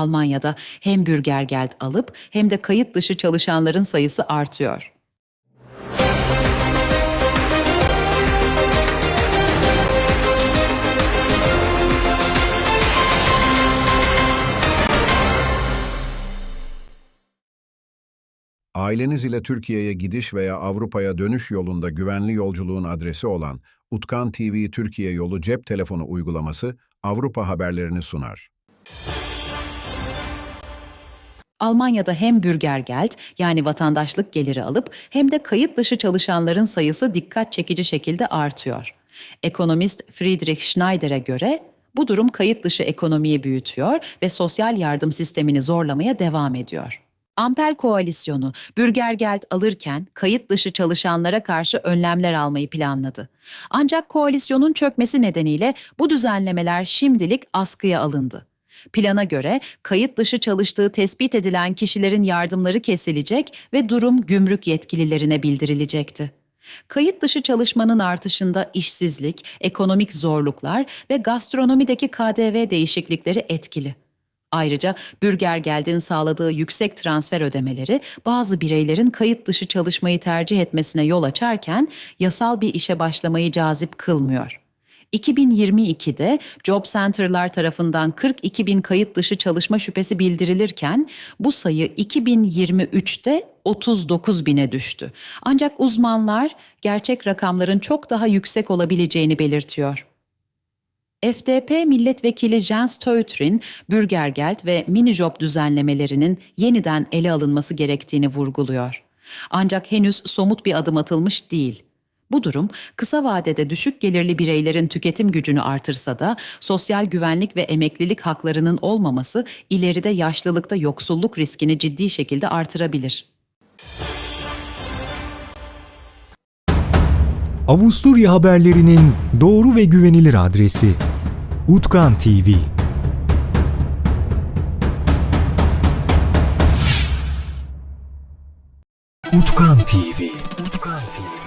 Almanya'da hem Bürgergeld alıp hem de kayıt dışı çalışanların sayısı artıyor. Aileniz ile Türkiye'ye gidiş veya Avrupa'ya dönüş yolunda güvenli yolculuğun adresi olan Utkan TV Türkiye Yolu cep telefonu uygulaması Avrupa haberlerini sunar. Almanya'da hem Bürgergeld yani vatandaşlık geliri alıp hem de kayıt dışı çalışanların sayısı dikkat çekici şekilde artıyor. Ekonomist Friedrich Schneider'e göre bu durum kayıt dışı ekonomiyi büyütüyor ve sosyal yardım sistemini zorlamaya devam ediyor. Ampel koalisyonu Bürgergeld alırken kayıt dışı çalışanlara karşı önlemler almayı planladı. Ancak koalisyonun çökmesi nedeniyle bu düzenlemeler şimdilik askıya alındı. Plana göre kayıt dışı çalıştığı tespit edilen kişilerin yardımları kesilecek ve durum gümrük yetkililerine bildirilecekti. Kayıt dışı çalışmanın artışında işsizlik, ekonomik zorluklar ve gastronomideki KDV değişiklikleri etkili. Ayrıca Bürgergeld'in sağladığı yüksek transfer ödemeleri bazı bireylerin kayıt dışı çalışmayı tercih etmesine yol açarken yasal bir işe başlamayı cazip kılmıyor. 2022'de Job Center'lar tarafından 42 bin kayıt dışı çalışma şüphesi bildirilirken bu sayı 2023'te 39 bine düştü. Ancak uzmanlar gerçek rakamların çok daha yüksek olabileceğini belirtiyor. FDP milletvekili Jens Teutrin, Bürgergeld ve minijob düzenlemelerinin yeniden ele alınması gerektiğini vurguluyor. Ancak henüz somut bir adım atılmış değil. Bu durum kısa vadede düşük gelirli bireylerin tüketim gücünü artırsa da sosyal güvenlik ve emeklilik haklarının olmaması ileride yaşlılıkta yoksulluk riskini ciddi şekilde artırabilir. Avusturya haberlerinin doğru ve güvenilir adresi Utkan TV. Utkan TV. Utkan TV.